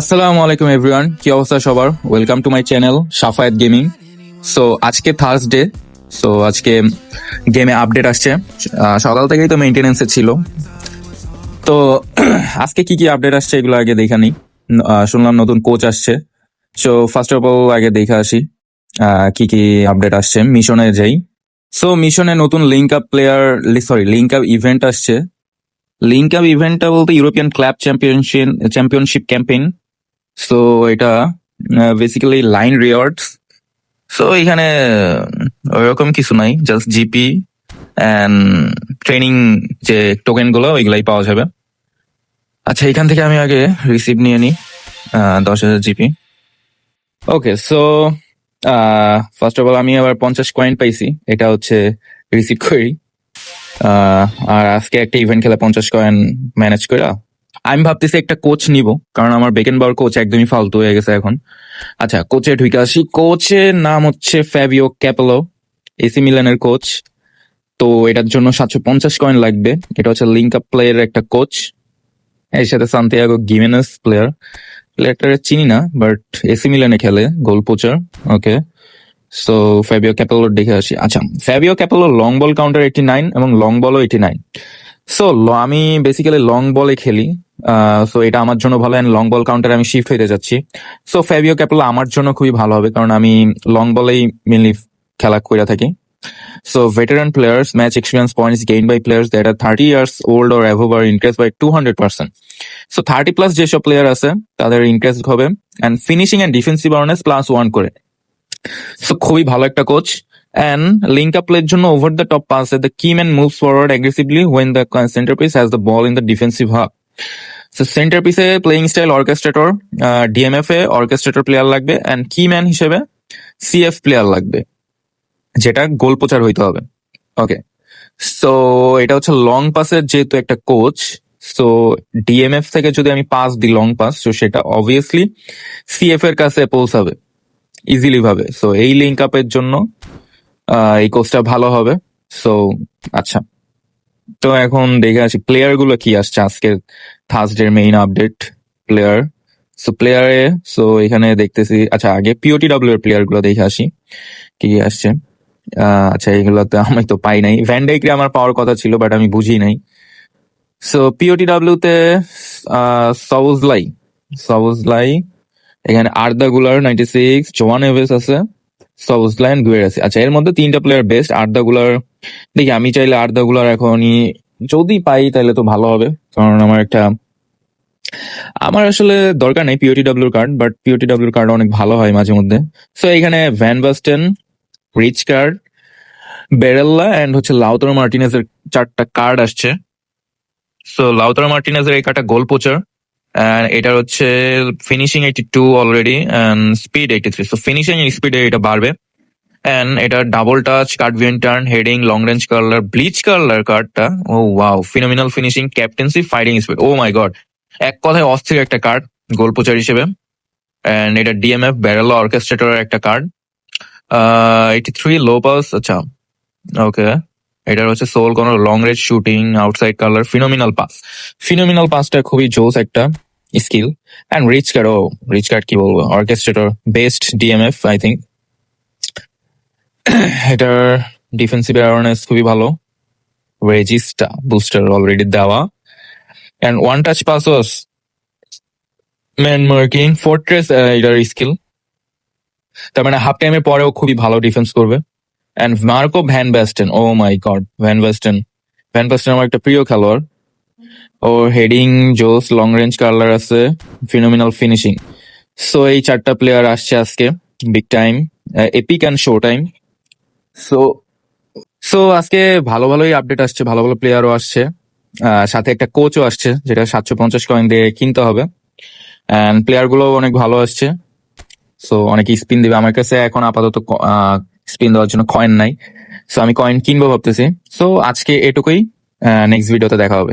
আসসালামু আলাইকুম এভরিওয়ান কি অবস্থা সবার? Welcome to my channel Safayet gaming so আজকে থার্সডে সো আজকে গেমে আপডেট আসছে। সকাল থেকেই তো মেনটেনেন্সে ছিল। তো, আজকে কি কি আপডেট আসছে এগুলো আগে দেখা নিই। শুনলাম নতুন কোচ আসছে। সো ফার্স্ট অফ অল আগে দেখে আসি কি কি আপডেট আসছে। মিশনে যাই। সো মিশনে নতুন link up player sorry link up event আসছে। লিঙ্ক আপ ইভেন্টটা বলতে European club championship championship campaign so এটা বেসিক্যালি লাইন রিওয়ার্ডস সো এখানে ওইরকম কিছু নাই জাস্ট জিপি অ্যান্ড ট্রেনিং যে টোকেনগুলো, ওইগুলাই পাওয়া যাবে। আচ্ছা এখান থেকে আমি আগে রিসিভ নিয়ে নিই দশ হাজার GP okay so first of all আমি আবার পঞ্চাশ কয়েন পাইছি, এটা হচ্ছে রিসিভ করি। আর আজকে একটা ইভেন্ট খেলে পঞ্চাশ কয়েন ম্যানেজ করে। আমি ভাবতেছি একটা কোচ নিব, কারণ আমার বেকেন বার কোচ একদমই ফালতু হয়ে গেছে এখন। আচ্ছা কোচে ঢুকে আসি। কোচের নাম হচ্ছে ফ্যাবিও ক্যাপেলো এসি মিলানের কোচ তো এটার জন্য সাতশো পঞ্চাশ কয়েন লাগবে। এটা হচ্ছে লিঙ্ক আপ প্লেয়ারের একটা কোচ এর সাথে সান্তিয়াগো গিমেনাস প্লেয়ার প্লেয়ারটা চিনি না বাট এসি মিলানে খেলে goal poacher okay so Fabio ক্যাপেলোর দেখে আসি। আচ্ছা Fabio Capello long ball counter eighty nine এবং লং বলও এইটি নাইন সো আমি বেসিক্যালি লং বলে খেলি। সো এটা আমার জন্য ভালো অ্যান্ড লং বল কাউন্টারে আমি শিফট হতে যাচ্ছি। সো ফ্যাবিও ক্যাপেলো আমার জন্য খুবই ভালো হবে কারণ আমি লং বলেই মেনলি খেলা করে থাকি। So veteran players match experience points gain by players that are thirty years old or above are increase by two hundred percent so thirty plus যেসব প্লেয়ার আছে, তাদের ইনক্রেস হবে and finishing and defensive awareness plus one করে। So খুবই ভালো একটা coach and link up প্লের জন্য over the top pass the team and moves forward aggressively when the centre piece has the ball in the defensive hub centre পিসে playing style orchestrator DMF এ orchestrator player লাগবে and key man হিসেবে CF player লাগবে, যেটা গোল প্রচার হইতে হবে। Okay so এটা হচ্ছে লং পাসের যেহেতু একটা কোচ সো ডিএমএফ থেকে যদি আমি পাস দিই লং পাস তো সেটা অবভিয়াসলি সিএফ এর কাছে পৌঁছাবে ইজিলি ভাবে। সো এই লিঙ্ক আপের জন্য এই কোচটা ভালো হবে। সো আচ্ছা। তো এখন দেখে আসি প্লেয়ারগুলো কি আসছে? আজকে থার্সডের মেইন আপডেট প্লেয়ার সো প্লেয়ারে সো এখানে দেখতেছি আচ্ছা আগে পিওটি ডাব্লিউ এর প্লেয়ারগুলো দেখে আসি, কি কি আসছে। আচ্ছা এগুলোতে আমি তো পাই নাই। ভ্যান্ডাইক্রে আমার পাওয়ার কথা ছিল বাট আমি বুঝি নাই। সো পিওটি ডাব্লিউ তে সবুজলাই সবুজলাই এখানে আর্দা গুলার নাইনটি সিক্স জোয়ান এভেস আছে। সবুজলাই এন্ড গুয়ের আছে আচ্ছা এর মধ্যে তিনটা প্লেয়ার বেস্ট আর্দা গুলার দেখি, আমি চাইলে আর্দা গুলার এখনই যদি পাই, তাহলে তো ভালো হবে। কারণ আমার একটা, আমার আসলে দরকার নেই পিওটি ডাব্লিউর কার্ড বাট পিওটি ডাব্লিউর কার্ড অনেক ভালো হয় মাঝে মধ্যে। সো এখানে van Basten rich card Barella and হচ্ছে লাউতর মার্টিনেজের চারটা কার্ড আসছে। সো লাউতর মার্টিনেজের এই কার্ডটা গোল পোচার এটার হচ্ছে finishing eighty two already speed eighty three so finishing স্পিডে এটা বাড়বে। অ্যান্ড এটা double touch card VN turn heading long range curler blitz curler কার্ডটা ও wow phenomenal finishing captaincy fighting speed oh my god এক কথায় অস্থির একটা কার্ড গোল পোচার হিসেবে। অ্যান্ড এটা ডিএমএফ ব্যারেলো অর্কেস্ট্রেটরের একটা card eighty three low pass আচ্ছা ওকে এটার হচ্ছে সোল কোন long range shooting outside curler phenomenal pass phenomenal পাসটা খুবই জোস একটা। Skill and rich card oh rich card কি বলব? Orchestrator best DMF I think এটার ডিফেন্সিভ অ্যাওয়ারনেস খুবই ভালো। রেজিস্টা বুস্টার অলরেডি দেওয়া। And one touch pass was man marking fortress এটার স্কিল তার মানে হাফ টাইমের পরেও খুবই ভালো ডিফেন্স করবে। And Marco van Basten oh my god van Basten van আমার একটা প্রিয় খেলোয়াড়। ও হেডিং জোস লং রেঞ্জ কার্লার আছে ফিনোমিনাল ফিনিশিং সো এই চারটা প্লেয়ার আসছে আজকে big time epic and show time so so আজকে ভালো ভালোই আপডেট আসছে, ভালো ভালো প্লেয়ারও আসছে সাথে একটা কোচও আসছে, যেটা সাতশো পঞ্চাশ কয়েন দিয়ে কিনতে হবে। অ্যান্ড প্লেয়ারগুলো অনেক ভালো আসছে। সো অনেকে স্পিন দিবে। আমার কাছে এখন আপাতত স্পিন দেওয়ার জন্য কয়েন নাই। সো আমি কয়েন কিনবো ভাবতেছি। সো আজকে এটুকুই নেক্সট ভিডিওতে দেখা হবে